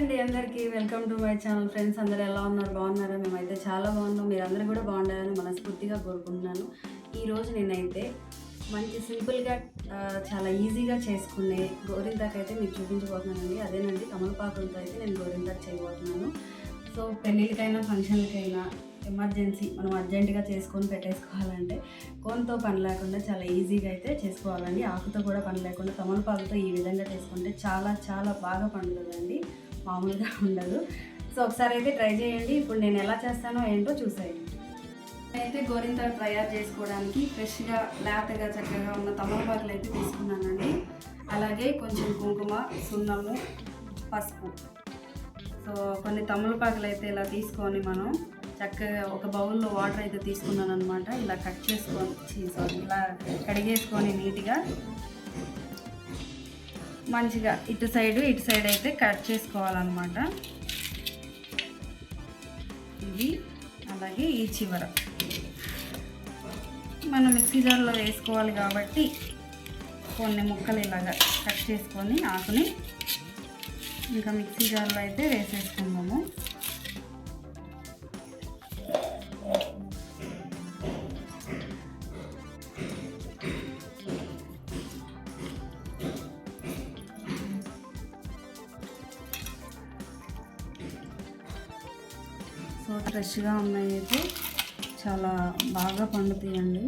అండి అందరికీ. Welcome to my channel friends అందరు ఎలా ఉన్నారు? బాగున్నారా? మేమైతే చాలా బాగున్నాం. మీరు అందరూ కూడా బాగుండాలని మనస్ఫూర్తిగా కోరుకుంటున్నాను. ఈరోజు నేనైతే మంచి సింపుల్గా చాలా ఈజీగా చేసుకునే గోరింటాకు అయితే మీకు చూపించబోతున్నానండి. అదేనండి తమలపాకులతో అయితే నేను గోరింటాకు చేయబోతున్నాను. సో పెళ్ళిళ్ళకైనా ఫంక్షన్లకైనా ఎమర్జెన్సీ మనం అర్జెంటుగా చేసుకొని పెట్టేసుకోవాలంటే కోన్తో పని లేకుండా చాలా ఈజీగా అయితే చేసుకోవాలండి. ఆకుతో కూడా పని లేకుండా తమలపాకుతో ఈ విధంగా చేసుకుంటే చాలా చాలా బాగా పండుతుందండి. మామూలుగా ఉండదు. సో ఒకసారి అయితే ట్రై చేయండి. ఇప్పుడు నేను ఎలా చేస్తానో ఏంటో చూసేయండి. అయితే గోరింతలు తయారు చేసుకోవడానికి ఫ్రెష్గా లేతగా చక్కగా ఉన్న తమలపాకులు అయితే తీసుకున్నానండి. అలాగే కొంచెం కుంకుమ సున్నము పసుపు. సో కొన్ని తమలపాకులు అయితే ఇలా తీసుకొని మనం చక్కగా ఒక బౌల్లో వాటర్ అయితే తీసుకున్నాను అనమాట ఇలా కట్ చేసుకొని సారీ ఇలా కడిగేసుకొని నీట్గా మంచిగా ఇటు సైడ్ ఇటు సైడ్ అయితే కట్ చేసుకోవాలన్నమాట. ఇది అలాగే ఈ చివర. మనం మిక్సీ జార్లో వేసుకోవాలి కాబట్టి కొన్ని ముక్కలు ఇలాగా కట్ చేసుకొని ఆకుని ఇంకా మిక్సీ జార్లో అయితే వేసేసుకుందాము. ఫ్రెష్గా ఉన్నాయి అయితే చాలా బాగా పండుతాయండి.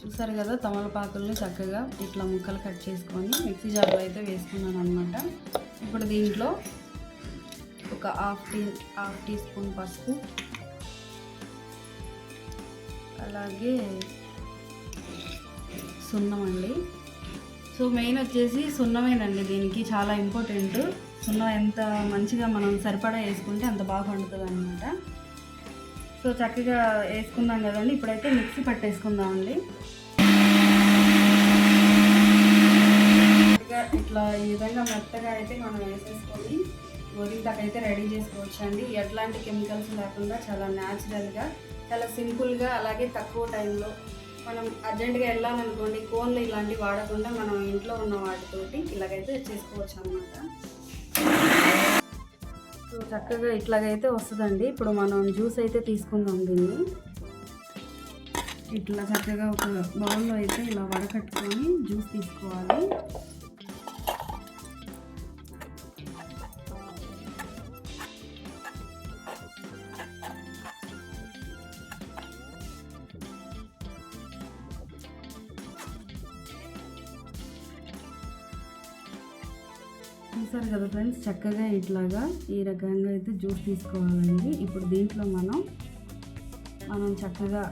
చూసారు కదా తమలపాకులను చక్కగా ఇట్లా ముక్కలు కట్ చేసుకొని మిక్సీ జార్లో అయితే వేసుకున్నాను అనమాట ఇప్పుడు దీంట్లో ఒక half tea half teaspoon పసుపు అలాగే సున్నం అండి. సో మెయిన్ వచ్చేసి సున్నమేనండి. దీనికి చాలా ఇంపార్టెంట్. సున్నం ఎంత మంచిగా మనం సరిపడా వేసుకుంటే అంత బాగా వండుతుంది అనమాట సో చక్కగా వేసుకుందాం కదండి. ఇప్పుడైతే మిక్సీ పట్టేసుకుందామండి. మెత్తగా ఇట్లా ఈ విధంగా మెత్తగా అయితే మనం వేసేసుకొని గోరింటాకు అయితే రెడీ చేసుకోవచ్చు అండి ఎట్లాంటి కెమికల్స్ లేకుండా చాలా న్యాచురల్గా చాలా సింపుల్గా అలాగే తక్కువ టైంలో మనం అర్జెంటుగా వెళ్ళాలనుకోండి కోన్లు ఇలాంటివి వాడకుండా మనం ఇంట్లో ఉన్న వాటితోటి ఇలాగైతే చేసుకోవచ్చు అనమాట సో చక్కగా ఇట్లాగైతే వస్తుందండి. ఇప్పుడు మనం జ్యూస్ అయితే తీసుకుందాం దీన్ని. ఇట్లా చక్కగా ఒక బౌల్లో అయితే ఇలా వడకట్టుకొని జ్యూస్ తీసుకోవాలి. చూసారు కదా ఫ్రెండ్స్ చక్కగా ఇట్లాగా ఈ రకంగా అయితే జ్యూస్ తీసుకోవాలండి. ఇప్పుడు దీంట్లో మనం మనం చక్కగా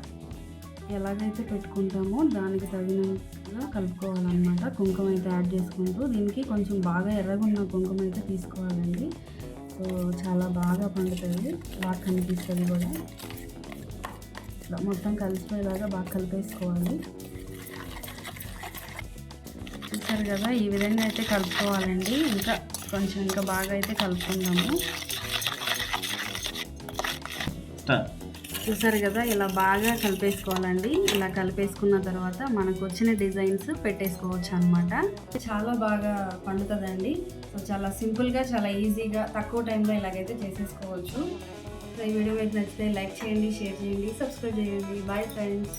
ఎలాగైతే పెట్టుకుంటామో దానికి తగినట్టుగా కలుపుకోవాలన్నమాట. కుంకుమ అయితే యాడ్ చేసుకుంటూ దీనికి కొంచెం బాగా ఎర్రగున్న కుంకుమ అయితే తీసుకోవాలండి. సో చాలా బాగా పండుతుంది. బాగా కనిపిస్తుంది కూడా. ఇట్లా మొత్తం కలిసిపోయేలాగా బాగా కలిపేసుకోవాలి. చూసారు కదా ఈ విధంగా అయితే కలుపుకోవాలండి. ఇంకా కొంచెం ఇంకా బాగా అయితే కలుపుకుందాము. చూసారు కదా ఇలా బాగా కలిపేసుకోవాలండి. ఇలా కలిపేసుకున్న తర్వాత మనకు వచ్చిన డిజైన్స్ పెట్టేసుకోవచ్చు అనమాట చాలా బాగా పండుతుందండి. సో చాలా సింపుల్గా చాలా ఈజీగా తక్కువ టైంలో ఇలాగైతే చేసేసుకోవచ్చు. సో ఈ వీడియో మీకు నచ్చితే లైక్ చేయండి షేర్ చేయండి సబ్స్క్రైబ్ చేయండి. Bye friends